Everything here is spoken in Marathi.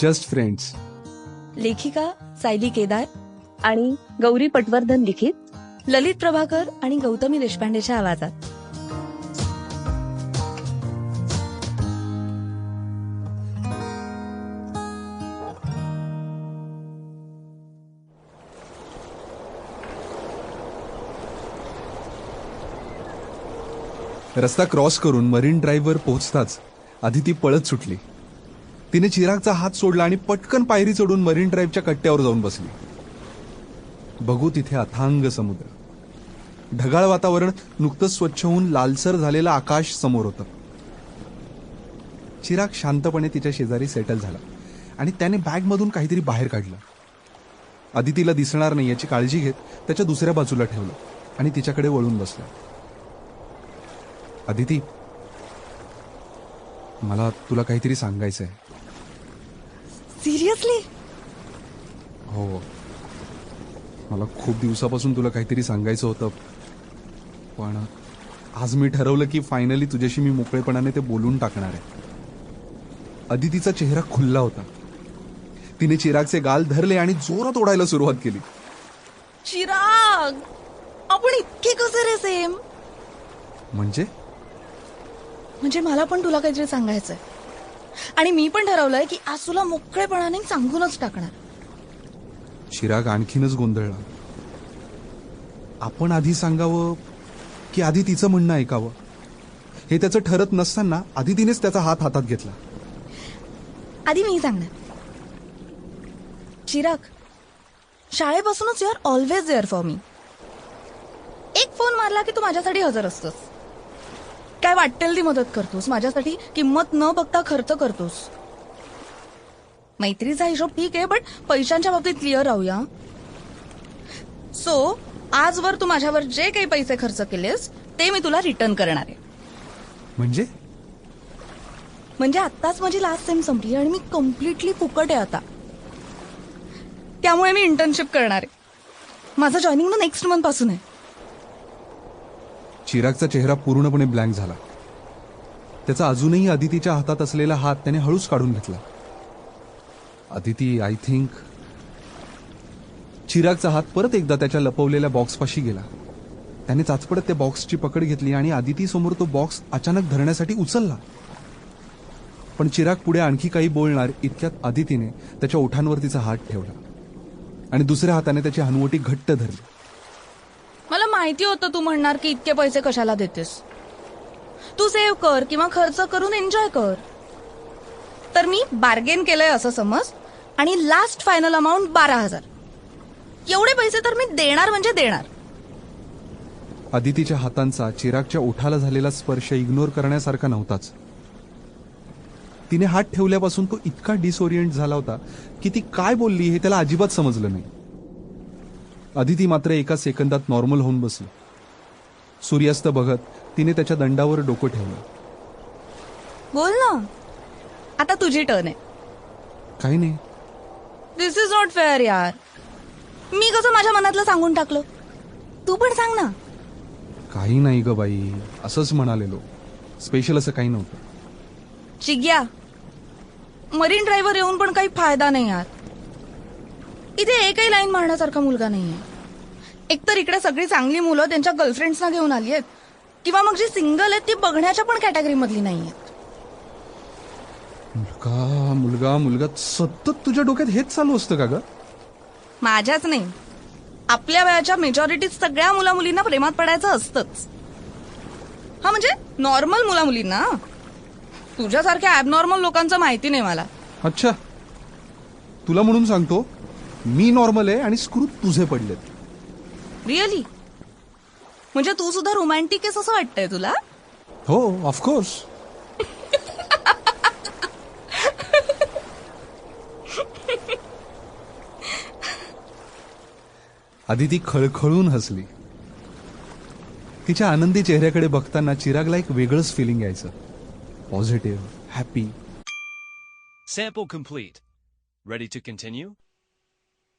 Just friends. लेखिका सायली केदार आणि गौरी पटवर्धन लिखित ललित प्रभाकर आणि गौतमी देशपांडेच्या आवाजात. रस्ता क्रॉस करून मरीन ड्राईव्हवर पोहोचताच आधी ती पळत सुटली. तिने चिरागचा हात सोडला आणि पटकन पायरी चढून मरीन ड्राईव्हच्या कट्ट्यावर जाऊन बसली. बघू तिथे अथांग समुद्र. ढगाळ वातावरण नुकतंच स्वच्छ होऊन लालसर झालेलं आकाश समोर होतं. चिराग शांतपणे तिच्या शेजारी सेटल झाला आणि त्याने बॅगमधून काहीतरी बाहेर काढलं. आदितीला दिसणार नाही याची काळजी घेत त्याच्या दुसऱ्या बाजूला ठेवलं आणि तिच्याकडे वळून बसला. अदिती मला तुला काहीतरी सांगायचं आहे सिरियसली हो. मला खूप दिवसापासून तुला काहीतरी सांगायचं होतं. पण आज मी ठरवलं की फायनली तुझ्याशी मी मोकळेपणाने ते बोलून टाकणार आहे. अदितीचा चेहरा खुल्ला होता. तिने चिरागचे गाल धरले आणि जोरात ओढायला सुरुवात केली. चिराग! आपण इतके कसे रे सेम? म्हणजे? म्हणजे मला पण तुला काहीतरी सांगायचंय. आणि मी पण ठरवलंय की आज तुला मोकळेपणाने सांगूनच टाकणार. चिराग आणखीनच गोंधळला. आपण आधी सांगावं की आधी तिचं म्हणणं ऐकावं. हे त्याचं ठरत नसताना आधी तिनेच त्याचा हात हातात घेतला. आधी मी सांगणार. चिराग शाळेपासूनच you are always there for me. एक फोन मारला की तू माझ्यासाठी हजर असतोस. काय वाटेल ती मदत करतोस? माझ्यासाठी किंमत न बघता खर्च करतोस. मैत्रीचा हिशोब ठीक आहे बट पैशांच्या बाबतीत क्लिअर राहूया. सो आजवर तू माझ्यावर जे काही पैसे खर्च केलेस ते मी तुला रिटर्न करणार आहे. म्हणजे? म्हणजे आत्ताच माझी लास्ट सेम संपली आणि मी कम्प्लिटली फुकट आहे आता. त्यामुळे मी इंटर्नशिप करणार आहे. माझं जॉईनिंग ना नेक्स्ट मंथपासून आहे. चिरागचा चेहरा पूर्णपणे ब्लँक झाला. त्याचा अजूनही अदितीच्या हातात असलेला हात त्याने हळूच काढून घेतला. अदिती आय थिंक चिरागचा हात परत एकदा त्याच्या लपवलेल्या बॉक्सपाशी गेला. त्याने चाचपडत त्या बॉक्सची पकड घेतली आणि अदिती समोर तो बॉक्स अचानक धरण्यासाठी उचलला. पण चिराग पुढे आणखी काही बोलणार इतक्यात आदितीने त्याच्या ओठांवर तिचा हात ठेवला. आणि दुसऱ्या हाताने त्याची हनुवटी घट्ट धरली. माहिती होतं तू म्हणणार की इतके पैसे कशाला देतेस? तू सेव्ह कर किंवा खर्च करून एन्जॉय कर. तर मी बार्गेन केलंय असं समज आणि लास्ट फायनल अमाऊंट बारा हजार. एवढे पैसे तर मी देणार म्हणजे देणार. अदितीच्या हातांचा चिरागच्या ओठाला झालेला स्पर्श इग्नोर करण्यासारखा नव्हताच. तिने हात ठेवल्यापासून तो इतका डिसओरिएंट झाला होता की ती काय बोलली हे त्याला अजिबात समजलं नाही. अदिती मात्र एका सेकंदात नॉर्मल होऊन बसली. सूर्यास्त बघत तिने त्याच्या दंडावर डोकं ठेवलं. बोल ना. आता तुझी टर्न आहे. काही नाही. दिस इज नॉट फेअर यार. मी कसं माझ्या मनातलं सांगून टाकलं? तू पण सांग ना. काही नाही ग बाई. असंच म्हणालेलो स्पेशल असं काही नव्हतं. चिग्या. मरीन ड्राईव्हर येऊन पण काही फायदा नाही यार. इथे एकही लाईन मारण्यासारखा मुलगा नाहीये. एकतर इकडे सगळी चांगली मुलं त्यांच्या गर्लफ्रेंड्सना घेऊन आली आहेत किंवा मग जी सिंगल आहेत ती बघण्याच्या पण कॅटेगरी मधली नाहीयेत. मुलगा मुलगा मुलगा सतत तुझ्या डोक्यात हेच चालू असतं का ग? माझ्याच नाही. आपल्या वयाच्या मेजॉरिटीत सगळ्या मुला मुलींना प्रेमात पडायचं असतंच. हा म्हणजे नॉर्मल मुला मुलींना तुझ्यासारख्या ॲबनॉर्मल लोकांचं माहिती नाही मला. अच्छा. तुला म्हणून सांगतो मी नॉर्मल आहे आणि स्क्रू तुझे पडलेत. रिअली म्हणजे तू सुद्धा रोमॅन्टिक आहेस असं वाटतंय तुला? हो ऑफकोर्स आदिती खळखळून हसली. तिच्या आनंदी चेहऱ्याकडे बघताना चिरागला एक वेगळंच फिलिंग यायचं. Positive happy Sample complete. Ready to continue?